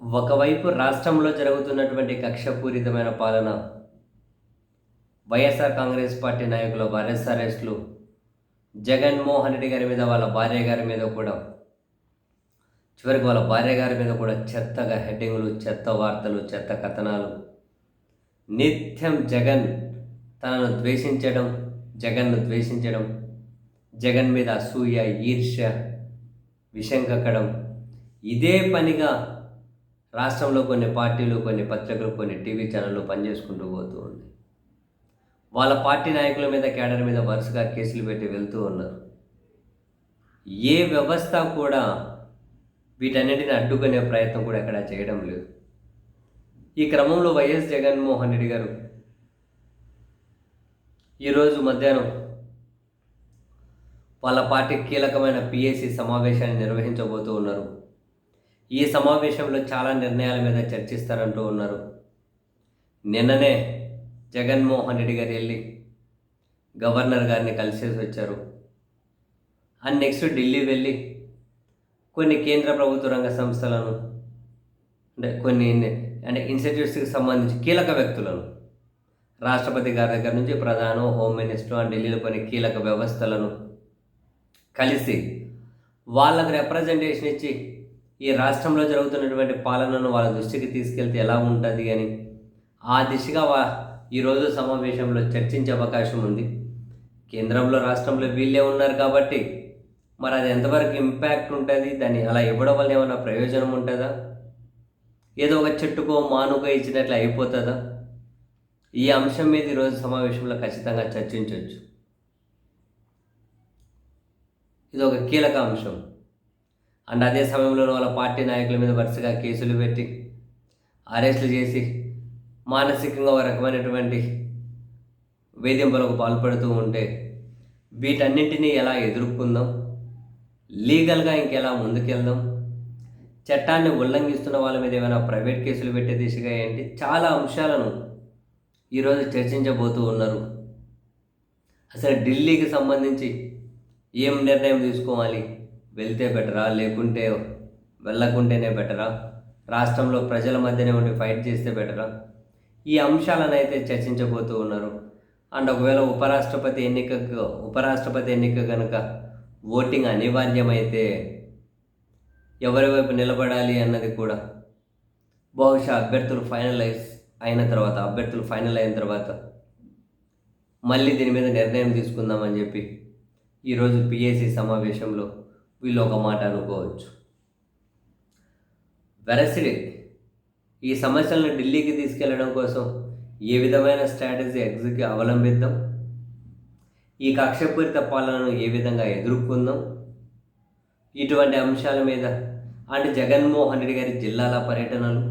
ఒకవైపు రాష్ట్రంలో జరుగుతున్నటువంటి కక్షపూరితమైన పాలన వైఎస్ఆర్ కాంగ్రెస్ పార్టీ నాయకుల అరెస్ట్ అరెస్టులు జగన్మోహన్ రెడ్డి గారి మీద వాళ్ళ భార్య గారి మీద కూడా చివరికి వాళ్ళ భార్య గారి మీద కూడా చెత్తగా హెడ్డింగ్లు చెత్త వార్తలు చెత్త కథనాలు. నిత్యం జగన్ తనను ద్వేషించడం జగన్ను ద్వేషించడం జగన్ మీద అసూయ ఈర్ష్య విషం కక్కడం ఇదే పనిగా రాష్ట్రంలో కొన్ని పార్టీలు కొన్ని పత్రికలు కొన్ని టీవీ ఛానళ్ళు పనిచేసుకుంటూ పోతూ ఉంది. వాళ్ళ పార్టీ నాయకుల మీద కేడర్ మీద వరుసగా కేసులు పెట్టి వెళ్తూ ఉన్నారు. ఏ వ్యవస్థ కూడా వీటన్నిటిని అడ్డుకునే ప్రయత్నం కూడా ఎక్కడా చేయడం లేదు. ఈ క్రమంలో వైఎస్ జగన్మోహన్ రెడ్డి గారు ఈరోజు మధ్యాహ్నం వాళ్ళ పార్టీ కీలకమైన పిఎస్సి సమావేశాన్ని నిర్వహించబోతూ ఉన్నారు. ఈ సమావేశంలో చాలా నిర్ణయాల మీద చర్చిస్తారంటూ ఉన్నారు. నిన్ననే జగన్మోహన్ రెడ్డి గారు వెళ్ళి గవర్నర్ గారిని కలిసేసి వచ్చారు. అండ్ నెక్స్ట్ ఢిల్లీ వెళ్ళి కొన్ని కేంద్ర ప్రభుత్వ రంగ సంస్థలను అంటే కొన్ని అంటే ఇన్స్టిట్యూట్స్కి సంబంధించి కీలక వ్యక్తులను రాష్ట్రపతి గారి దగ్గర నుంచి ప్రధానం హోమ్ మినిస్టర్ అండ్ ఢిల్లీలో కొన్ని కీలక వ్యవస్థలను కలిసి వాళ్ళకు రిప్రజెంటేషన్ ఇచ్చి ఈ రాష్ట్రంలో జరుగుతున్నటువంటి పాలనను వాళ్ళ దృష్టికి తీసుకెళ్తే ఎలా ఉంటుంది అని ఆ దిశగా వా ఈరోజు సమావేశంలో చర్చించే అవకాశం ఉంది. కేంద్రంలో రాష్ట్రంలో వీళ్ళే ఉన్నారు కాబట్టి మరి అది ఎంతవరకు ఇంపాక్ట్ ఉంటుంది? దాన్ని అలా ఇవ్వడం వల్ల ఏమైనా ప్రయోజనం ఉంటుందా? ఏదో ఒక చెట్టుకో మానుకో ఇచ్చినట్లు అయిపోతుందా? ఈ అంశం మీద ఈరోజు సమావేశంలో ఖచ్చితంగా చర్చించవచ్చు. ఇది ఒక కీలక అంశం. అండ్ అదే సమయంలో వాళ్ళ పార్టీ నాయకుల మీద వరుసగా కేసులు పెట్టి అరెస్టులు చేసి మానసికంగా ఒక రకమైనటువంటి వేధింపులకు పాల్పడుతూ ఉంటే వీటన్నింటినీ ఎలా ఎదుర్కొందాం? లీగల్గా ఇంకెలా ముందుకెళ్దాం? చట్టాన్ని ఉల్లంఘిస్తున్న వాళ్ళ మీద ఏమైనా ప్రైవేట్ కేసులు పెట్టే దిశగా ఏంటి? చాలా అంశాలను ఈరోజు చర్చించబోతూ ఉన్నారు. అసలు ఢిల్లీకి సంబంధించి ఏం నిర్ణయం తీసుకోవాలి? వెళ్తే బెటరా? లేకుంటే వెళ్ళకుంటేనే బెటరా? రాష్ట్రంలో ప్రజల మధ్యనే ఉండి ఫైట్ చేస్తే బెటరా? ఈ అంశాలను అయితే చర్చించబోతూ ఉన్నారు. అండ్ ఒకవేళ ఉపరాష్ట్రపతి ఎన్నికకు ఉపరాష్ట్రపతి ఎన్నిక కనుక ఓటింగ్ అనివార్యమైతే ఎవరి వైపు నిలబడాలి అన్నది కూడా బహుశా అభ్యర్థులు ఫైనలైజ్ అయిన తర్వాత అభ్యర్థులు ఫైనల్ అయిన తర్వాత మళ్ళీ దీని మీద నిర్ణయం తీసుకుందామని చెప్పి ఈరోజు పిఏసి సమావేశంలో వీళ్ళు ఒక మాట అనుకోవచ్చు. వెరసిడే ఈ సమస్యలను ఢిల్లీకి తీసుకెళ్ళడం కోసం ఏ విధమైన స్ట్రాటజీ ఎగ్జిక్యూ అవలంబిద్దాం? ఈ కక్షపూరిత పాలనను ఏ విధంగా ఎదుర్కొందాం? ఇటువంటి అంశాల మీద అంటే జగన్మోహన్ రెడ్డి గారి జిల్లాల పర్యటనలు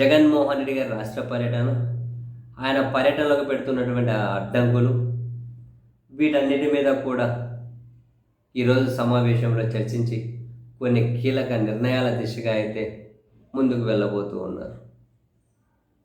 జగన్మోహన్ రెడ్డి గారి రాష్ట్ర పర్యటన ఆయన పర్యటనలకు పెడుతున్నటువంటి అడ్డంకులు వీటన్నిటి మీద కూడా ఈరోజు సమావేశంలో చర్చించి కొన్ని కీలక నిర్ణయాల దిశగా అయితే ముందుకు వెళ్ళబోతూ ఉన్నారు.